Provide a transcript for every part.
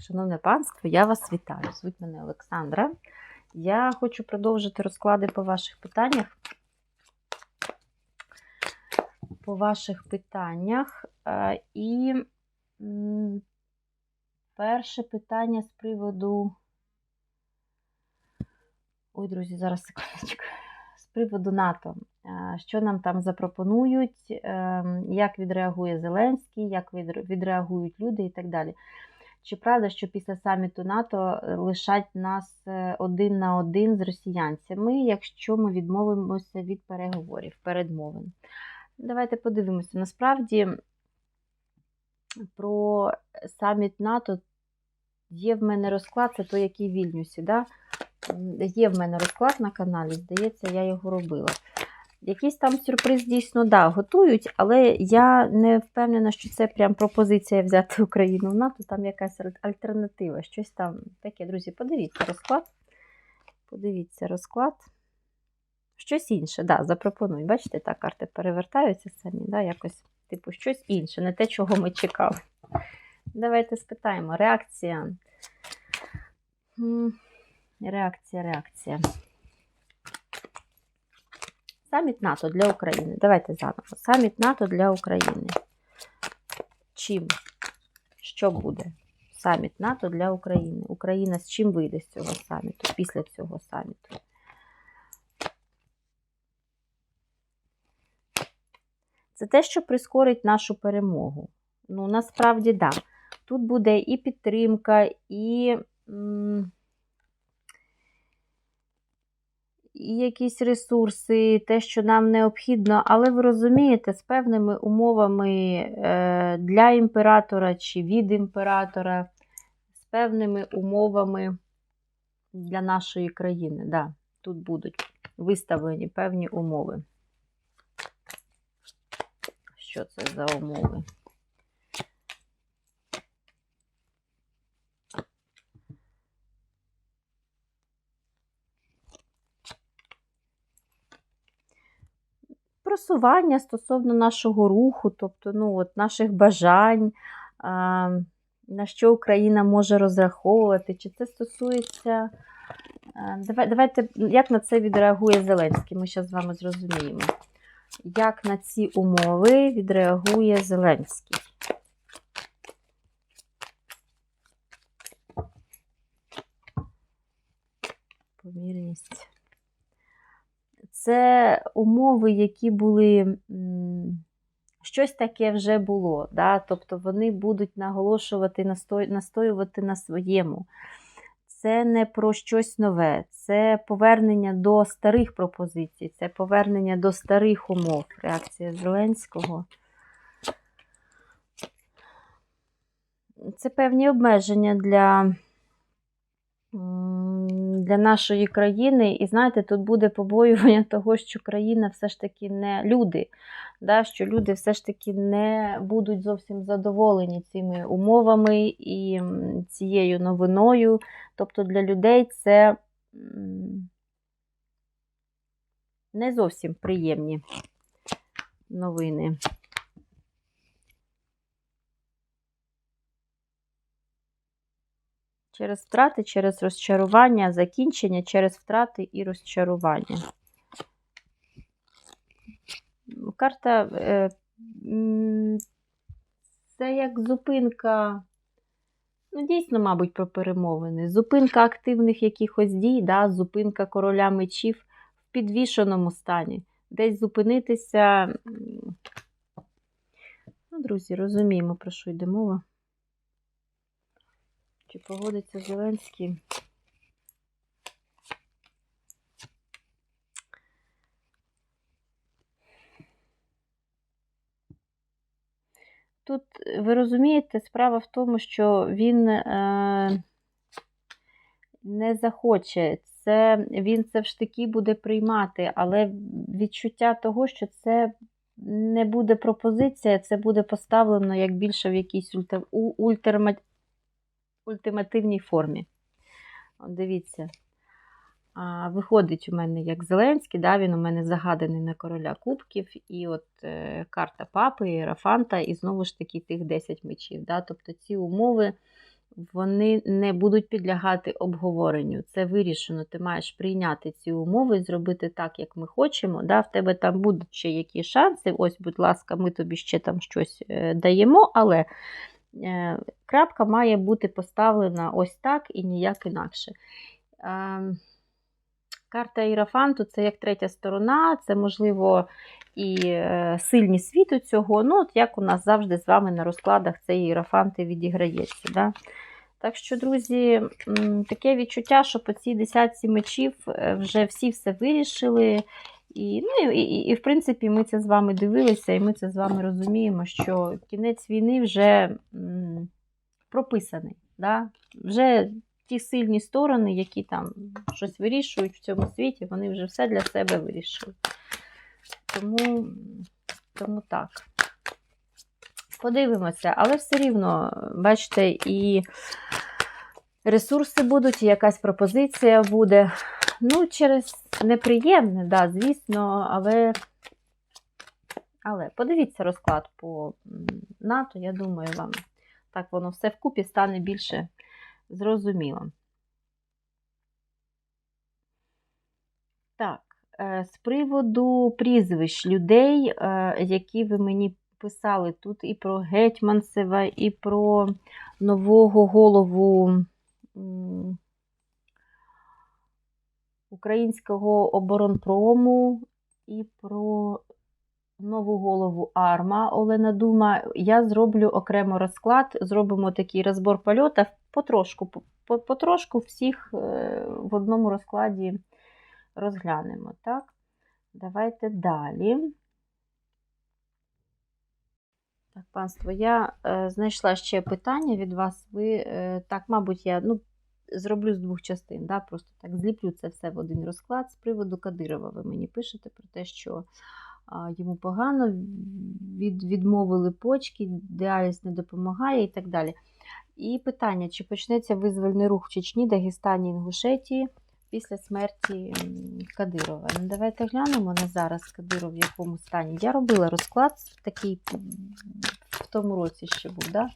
Шановне панство, я вас вітаю. Звуть мене Олександра. Я хочу продовжити розклади по ваших питаннях. По ваших питаннях. Е, І перше питання з приводу. Ой, друзі, зараз секундочку. З приводу НАТО. Е, Що нам там запропонують, е, як відреагує Зеленський, як відреагують люди і так далі. Чи правда, що після саміту НАТО е, лишать нас е, один на один з росіянцями, якщо ми відмовимося від переговорів, передмовин? Давайте подивимося. Насправді про саміт НАТО є в мене розклад, це той, який в Вільнюсі. Да? Є в мене розклад на каналі, здається, я його робила. Якийсь там сюрприз дійсно да, готують, але я не впевнена, що це прям пропозиція взяти Україну в НАТО, там якась альтернатива. Щось там таке, друзі, подивіться розклад. Подивіться розклад. Щось інше, да, запропонують. Бачите, так, карти перевертаються самі, да, якось, типу, щось інше, не те, чого ми чекали. Давайте спитаємо. Реакція. Реакція, реакція. Саміт НАТО для України. Давайте заново. Саміт НАТО для України. Чим? Що буде? Саміт НАТО для України. Україна з чим вийде з цього саміту, після цього саміту? Це те, що прискорить нашу перемогу. Ну, насправді, так. Да. Тут буде і підтримка, і. м, і якісь ресурси, те, що нам необхідно, але ви розумієте, з певними умовами е, для імператора чи від імператора, з певними умовами для нашої країни. Да, тут будуть виставлені певні умови. Що це за умови? Просування стосовно нашого руху, тобто ну, от, наших бажань, на що Україна може розраховувати, чи це стосується. Давай, давайте, як на це відреагує Зеленський? Ми зараз з вами зрозуміємо. Як на ці умови відреагує Зеленський? Це умови, які були, щось таке вже було. Да? Тобто вони будуть наголошувати, настоювати на своєму. Це не про щось нове, це повернення до старих пропозицій, це повернення до старих умов. Реакція Зеленського. Це певні обмеження для для нашої країни. І знаєте, тут буде побоювання того, що країна все ж таки не люди, да, що люди все ж таки не будуть зовсім задоволені цими умовами і цією новиною. Тобто для людей це не зовсім приємні новини. Через втрати, через розчарування, закінчення, через втрати і розчарування. Карта е, це як зупинка, ну, дійсно, мабуть, про перемовини. Зупинка активних якихось дій, да, зупинка короля мечів в підвішеному стані. Десь зупинитися. Ну, друзі, розуміємо, про що йде мова. Чи погодиться Зеленський? Тут, ви розумієте, справа в тому, що він е, не захоче. Це, він це в штики буде приймати, але відчуття того, що це не буде пропозиція, це буде поставлено як більше в якійсь ультра, у- ультерма, ультимативній формі. От дивіться. А, Виходить у мене як Зеленський, да, він у мене загаданий на короля кубків, і от е, карта папи, Єрафанта, і знову ж таки тих 10 мечів. Да, тобто ці умови вони не будуть підлягати обговоренню. Це вирішено. Ти маєш прийняти ці умови зробити так, як ми хочемо. Да? В тебе там будуть ще які шанси. Ось, будь ласка, ми тобі ще там щось е, даємо, але крапка має бути поставлена ось так і ніяк інакше. Е, Карта Ірафанту це як третя сторона, це, можливо, і е, сильні світу цього. Ну, от як у нас завжди з вами на розкладах цей Ірафанти відіграється. Да? Так що, друзі, таке відчуття, що по цій десятці мечів е, вже всі все вирішили. І, ну, і, і, і, в принципі, ми це з вами дивилися, і ми це з вами розуміємо, що кінець війни вже м, прописаний. Да? Вже ті сильні сторони, які там щось вирішують в цьому світі, вони вже все для себе вирішили. Тому, тому так. Подивимося, але все рівно, бачите, і ресурси будуть, і якась пропозиція буде. Ну, через неприємне, да, звісно, але. Але подивіться розклад по НАТО, я думаю, вам так воно все вкупі стане більше зрозуміло. Так, е, з приводу прізвищ людей, е, які ви мені писали тут і про Гетьманцева, і про нового голову українського оборонпрому, і про нову голову Арма Олена Дума. Я зроблю окремо розклад, зробимо такий розбор польотів потрошку, по- по- потрошку всіх е, в одному розкладі розглянемо. Так? Давайте далі. Так, панство, я е, знайшла ще питання від вас. Ви, е, так, мабуть, я ну, зроблю з двох частин. Да? Просто так зліплю це все в один розклад. З приводу Кадирова ви мені пишете про те, що а, йому погано, від, відмовили почки, діаліз не допомагає і так далі. І питання, чи почнеться визвольний рух в Чечні, Дагестані, Інгушетії після смерті Кадирова. Ну, давайте глянемо на зараз Кадиров в якому стані. Я робила розклад такий в тому році ще був, да?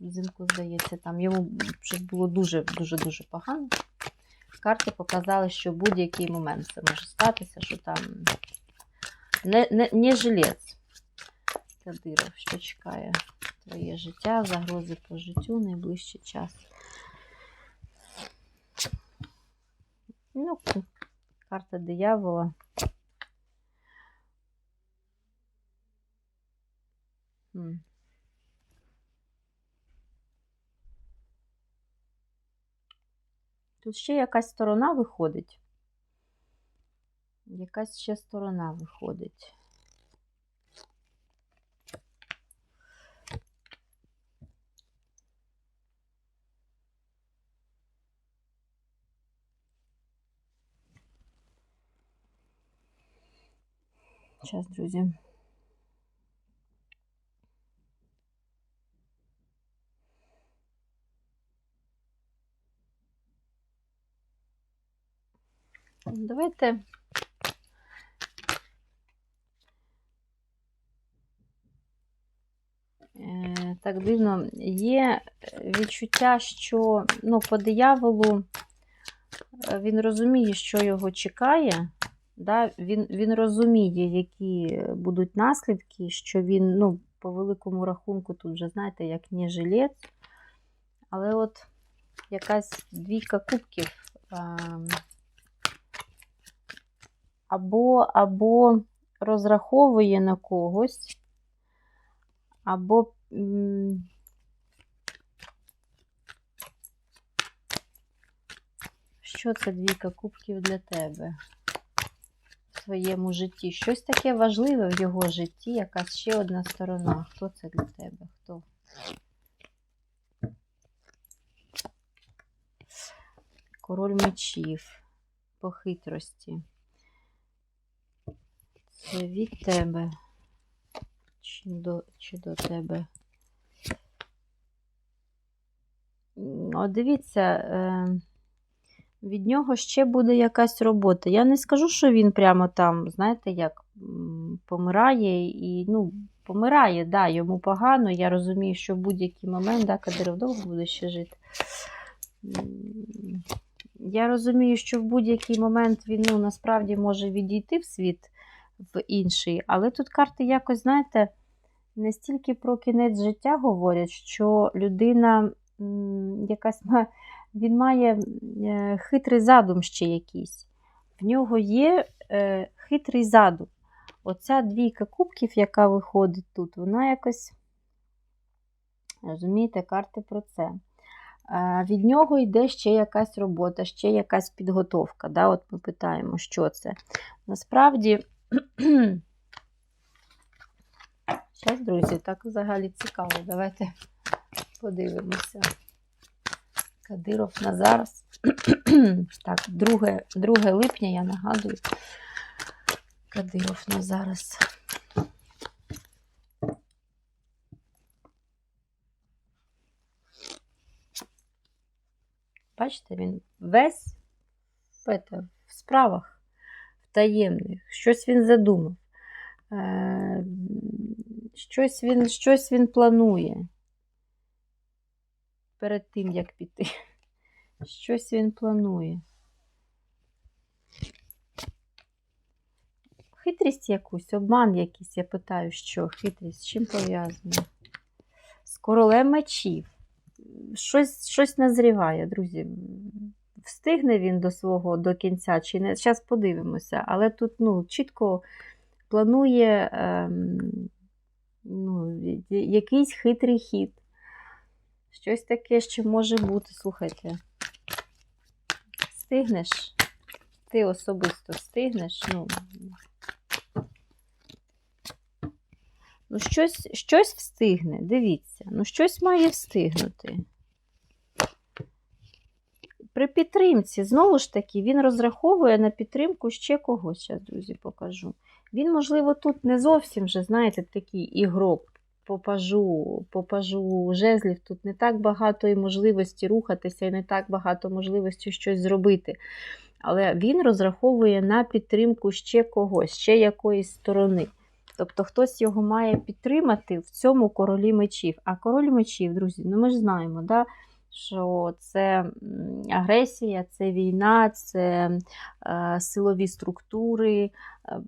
Взимку, здається, там йому щось було дуже-дуже дуже погано. Карти показали, що в будь-який момент це може статися, що там не, не, не жилець. Кадиров, що чекає твоє життя, загрози по життю найближчий час. Ну, карта диявола. М. Тут ще якась сторона виходить. Якась ще сторона виходить. Зараз, друзі. Давайте. Е, Так дивно, є відчуття, що ну, по дияволу е, він розуміє, що його чекає. Да? Він, він розуміє, які будуть наслідки, що він, ну, по великому рахунку, тут вже, знаєте, як не жилець. Але от якась двійка кубків. Або, або розраховує на когось, або що це двійка кубків для тебе в своєму житті? Щось таке важливе в його житті, якась ще одна сторона. Хто це для тебе? Хто? Король мечів по хитрості. Це від тебе. Чи до, чи до тебе? От дивіться, е, від нього ще буде якась робота. Я не скажу, що він прямо там, знаєте, як помирає і, ну, помирає, да, йому погано. Я розумію, що в будь-який момент, да, Кадиров довго буде ще жити. Я розумію, що в будь-який момент він ну, насправді може відійти в світ в інший, але тут карти якось, знаєте, не стільки про кінець життя говорять, що людина якась він має е, хитрий задум ще якийсь. В нього є е, хитрий задум. Оця двійка кубків, яка виходить тут, вона якось, розумієте, карти про це. Е, Від нього йде ще якась робота, ще якась підготовка. Да? От ми питаємо, що це. Насправді, зараз, друзі, так взагалі цікаво. Давайте подивимося. Кадиров на зараз. так, 2, 2 липня, я нагадую. Кадиров на зараз. Бачите, він весь в, в справах, таємних. Щось він задумав. Е, щось, він, щось він планує перед тим, як піти. Щось він планує. Хитрість якусь, обман якийсь, я питаю, що хитрість, з чим пов'язано? З королем мечів. Щось, щось назріває, друзі. Встигне він до свого до кінця чи не? Зараз подивимося, але тут ну, чітко планує ем, ну, якийсь хитрий хід. Щось таке, що може бути. Слухайте. Встигнеш? Ти особисто встигнеш? Ну, ну щось, щось встигне, дивіться. Ну, щось має встигнути. При підтримці, знову ж таки, він розраховує на підтримку ще когось. Зараз, друзі, покажу. Він, можливо, тут не зовсім вже, знаєте, такий ігрок по пажу, по пажу жезлів. Тут не так багато і можливості рухатися, і не так багато можливості щось зробити. Але він розраховує на підтримку ще когось, ще якоїсь сторони. Тобто хтось його має підтримати в цьому королі мечів. А король мечів, друзі, ну ми ж знаємо, да, що це агресія, це війна, це е, силові структури. Е,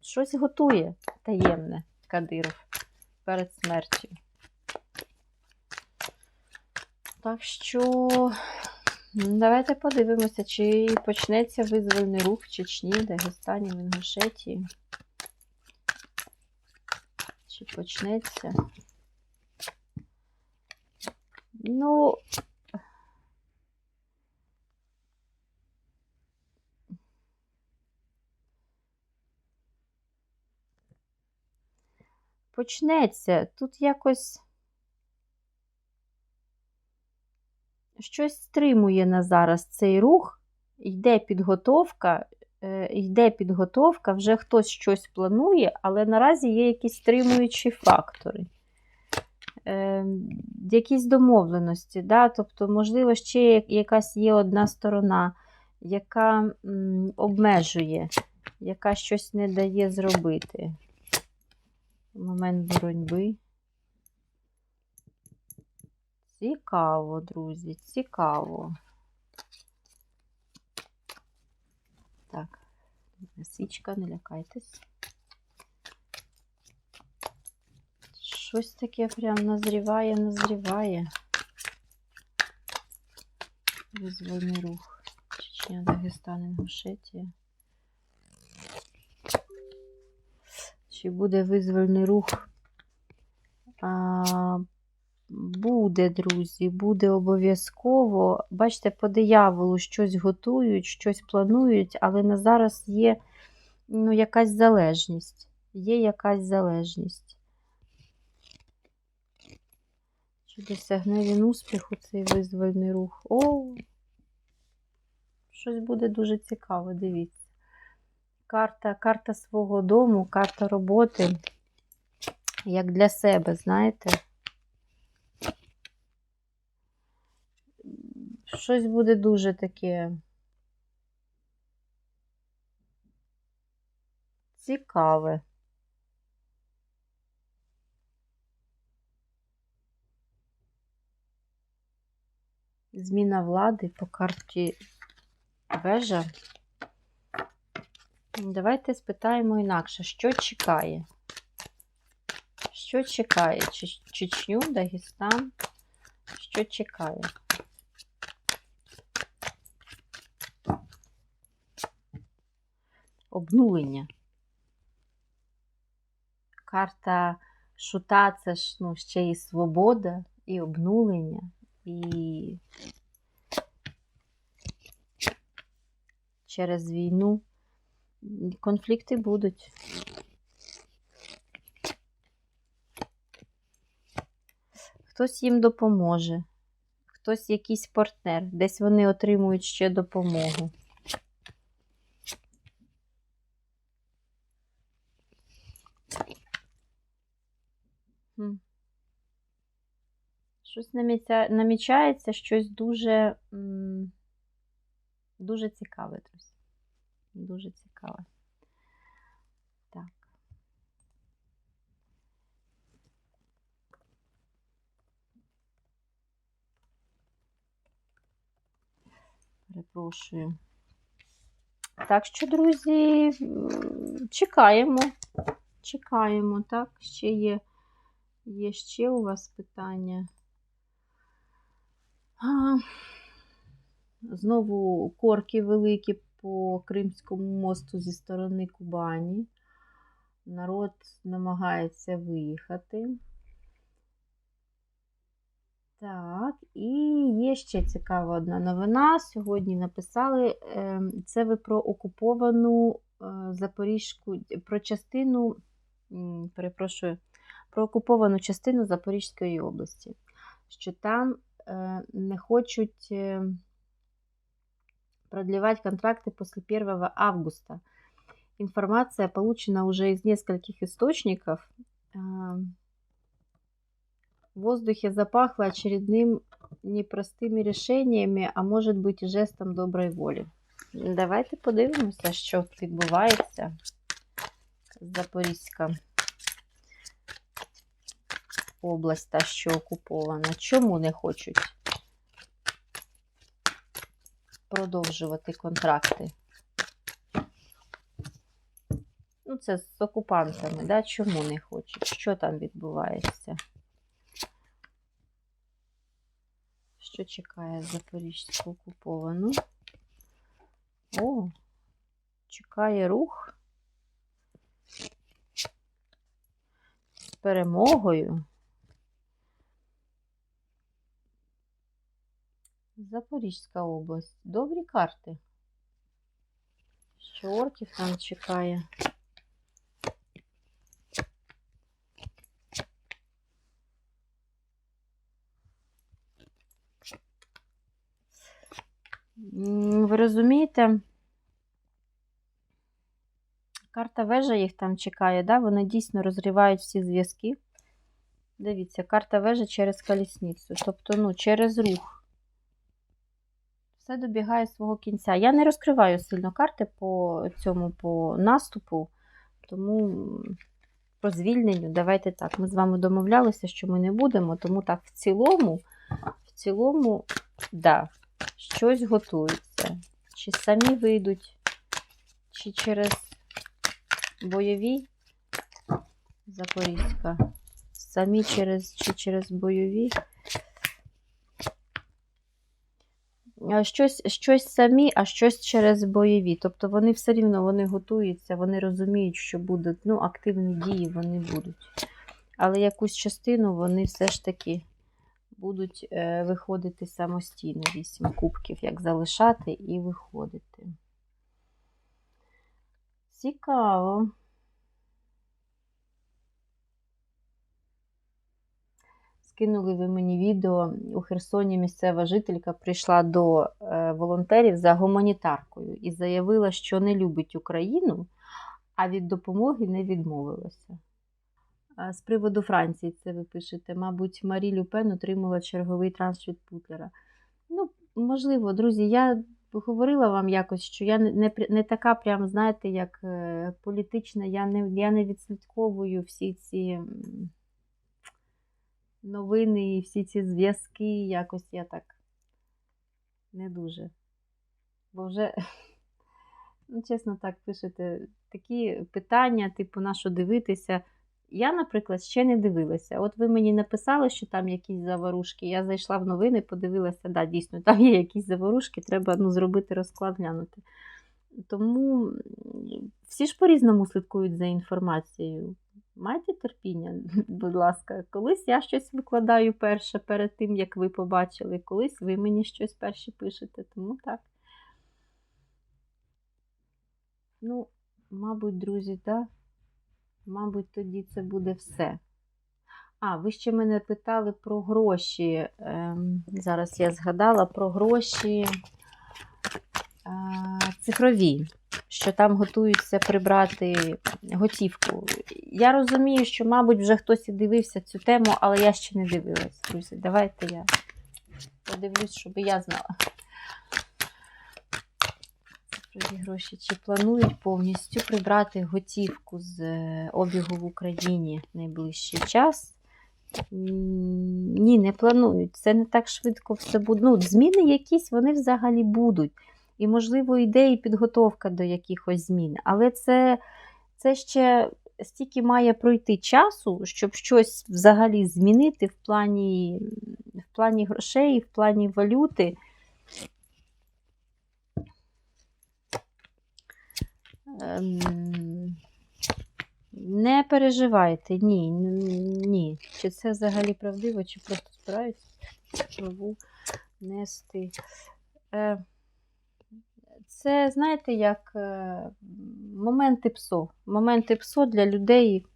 Щось готує таємне Кадиров перед смертю. Так що давайте подивимося, чи почнеться визвольний рух в Чечні, Дагестані, в Інгушетії. Чи почнеться? Ну, почнеться. Тут якось щось стримує на зараз цей рух, йде підготовка, йде підготовка, вже хтось щось планує, але наразі є якісь стримуючі фактори. Е, якісь домовленості, да? тобто, можливо, ще якась є одна сторона, яка обмежує, яка щось не дає зробити. Момент боротьби. Цікаво, друзі, цікаво. Так, свічка, не лякайтесь. Щось таке прям назріває, назріває. Визвольний рух. Чечня, Дагестан, Інгушетія. Чи буде визвольний рух? А, Буде, друзі, буде обов'язково. Бачите, по дияволу щось готують, щось планують, але на зараз є ну, якась залежність. Є якась залежність. Чи досягне він успіху цей визвольний рух? О! Щось буде дуже цікаво, дивіться. Карта, карта свого дому, карта роботи, як для себе, знаєте. Щось буде дуже таке. цікаве. Зміна влади по карті вежа. Давайте спитаємо інакше, що чекає? Що чекає? Чечню, Дагестан? Що чекає? Обнулення. Карта шута це ж ну, ще і свобода, і обнулення, і через війну конфлікти будуть. Хтось їм допоможе, хтось якийсь партнер, десь вони отримують ще допомогу. Хм. Щось намічається, щось дуже, дуже цікаве, друзі. Дуже цікаве. Так. Перепрошую. Так що, друзі, чекаємо. Чекаємо, так? Ще є, є ще у вас питання. А, знову корки великі по Кримському мосту зі сторони Кубані. Народ намагається виїхати. Так, і є ще цікава одна новина. Сьогодні написали е, це ви про окуповану е, Запорізьку, про частину, перепрошую, про окуповану частину Запорізької області, що там е, не хочуть е, продлевать контракты после 1 августа. Информация получена уже из нескольких источников. А, В воздухе запахло очередным непростыми решениями, а может быть і жестом доброї волі. Давайте подивимося, що відбувається. Запорізька область, та що окупована. Чому не хочуть продовжувати контракти? Ну, це з окупантами, да? чому не хочуть? Що там відбувається? Що чекає Запорізьку окуповану? О, чекає рух з перемогою. Запорізька область. Добрі карти. Що орків там чекає? Ви розумієте? Карта вежа їх там чекає, да? вони дійсно розривають всі зв'язки. Дивіться, карта вежа через колісницю, тобто ну, через рух. Все добігає свого кінця. Я не розкриваю сильно карти по цьому по наступу, тому по звільненню, давайте так. Ми з вами домовлялися, що ми не будемо, тому так, в цілому, в цілому, да, щось готується. Чи самі вийдуть, чи через бойові Запорізька. Самі через чи через бойові. А Щось, щось самі, а щось через бойові. Тобто вони все рівно вони готуються, вони розуміють, що будуть ну, активні дії вони будуть. Але якусь частину вони все ж таки будуть е, виходити самостійно. Вісім кубків, як залишати і виходити. Цікаво. Скинули ви мені відео. У Херсоні місцева жителька прийшла до е, волонтерів за гуманітаркою і заявила, що не любить Україну, а від допомоги не відмовилася. З приводу Франції, це ви пишете, мабуть, Марі Люпен отримала черговий транш від Путлера. Ну, можливо, друзі, я говорила вам якось, що я не, не, така, прям, знаєте, як е, політична, я не, я не відслідковую всі ці новини і всі ці зв'язки. Якось я так не дуже. Бо вже, ну, чесно так пишете, такі питання, типу, на що дивитися. Я, наприклад, ще не дивилася. От ви мені написали, що там якісь заворушки. Я зайшла в новини, подивилася, да, дійсно, там є якісь заворушки, треба ну, зробити розклад, глянути. Тому всі ж по-різному слідкують за інформацією. Майте терпіння, будь ласка. Колись я щось викладаю перше перед тим, як ви побачили, колись ви мені щось перші пишете, тому так. Ну, мабуть, друзі, так. Мабуть, тоді це буде все. А, ви ще мене питали про гроші. Ем, зараз я згадала про гроші е, цифрові, що там готуються прибрати готівку. Я розумію, що, мабуть, вже хтось і дивився цю тему, але я ще не дивилась, друзі. Давайте я подивлюсь, щоб я знала. Цифрові гроші. Чи планують повністю прибрати готівку з е, обігу в Україні в найближчий час? Ні, не планують. Це не так швидко все буде. Ну, зміни якісь вони взагалі будуть. І, можливо, йде і підготовка до якихось змін. Але це, це ще стільки має пройти часу, щоб щось взагалі змінити в плані, в плані грошей, в плані валюти. Ем, Не переживайте, ні, ні. Чи це взагалі правдиво, чи просто збираються нести. Е, Це, знаєте, як е, моменти ПСО. Моменти ПСО для людей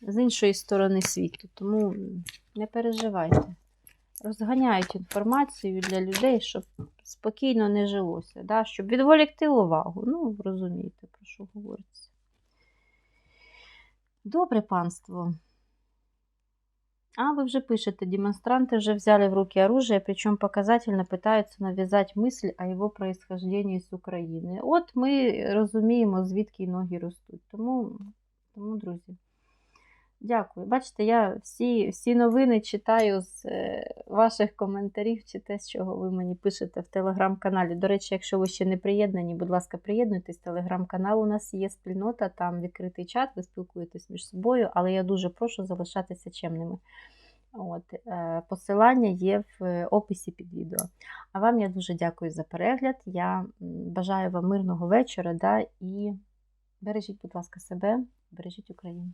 з іншої сторони світу. Тому не переживайте. Розганяють інформацію для людей, щоб спокійно не жилося, да? щоб відволікти увагу. Ну, розумієте, про що говориться. Добре, панство. А, вы уже пишете, демонстранты уже взяли в руки оружие, причем показательно пытаются навязать мысль о его происхождении з України. От ми розуміємо, звідки ноги ростуть. Тому, тому друзі, дякую. Бачите, я всі, всі новини читаю з е, ваших коментарів чи те, з чого ви мені пишете в телеграм-каналі. До речі, якщо ви ще не приєднані, будь ласка, приєднуйтесь. Телеграм-канал у нас є спільнота, там відкритий чат, ви спілкуєтесь між собою, але я дуже прошу залишатися чемними. От, е, посилання є в е, описі під відео. А вам я дуже дякую за перегляд. Я бажаю вам мирного вечора да, і бережіть, будь ласка, себе, бережіть Україну.